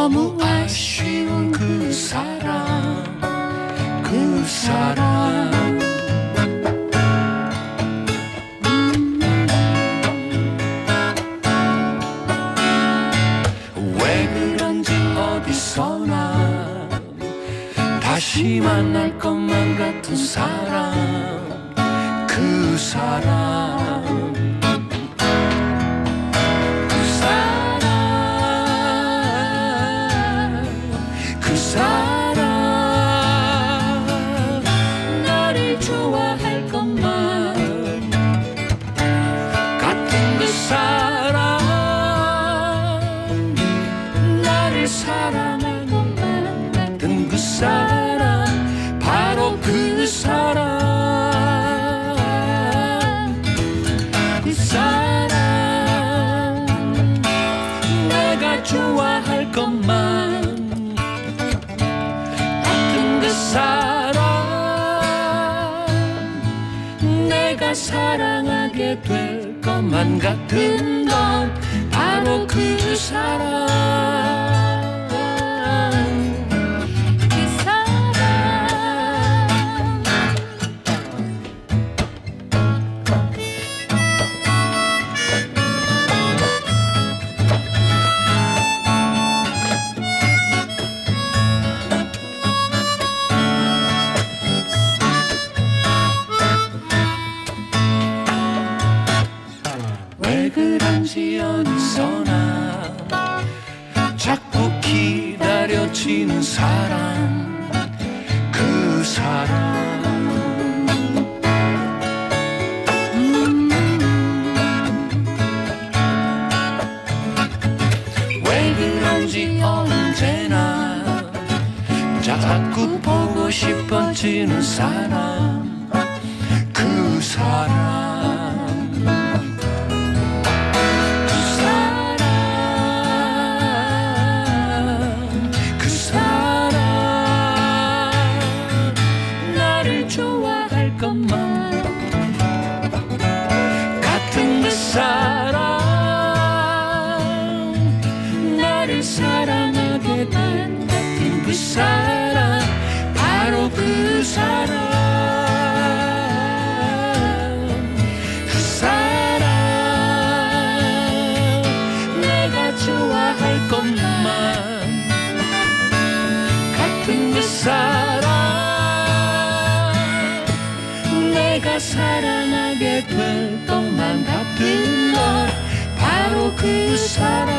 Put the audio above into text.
너무 아쉬운 그 사람 그 사람. 음. 왜 그런지 어디서나 다시 만날 것만 같은 사람. 사람 바로 그 사람 그 사람 내가 좋아할 것만. 같은 그 사람 내가 사랑하게 될 것만 같은 건 바로 그 사람 그런지 어디서나 자꾸 기다려지는 사람 그 사람 음. 왜 그런지 언제나 자꾸 보고 싶어지는 사람 사랑하게 된 같은 그 사람 바로 그 사람 그 사람 내가 좋아할 것만 같은 그 사람 내가 사랑하게 될 것만 같은 건 바로 그 사람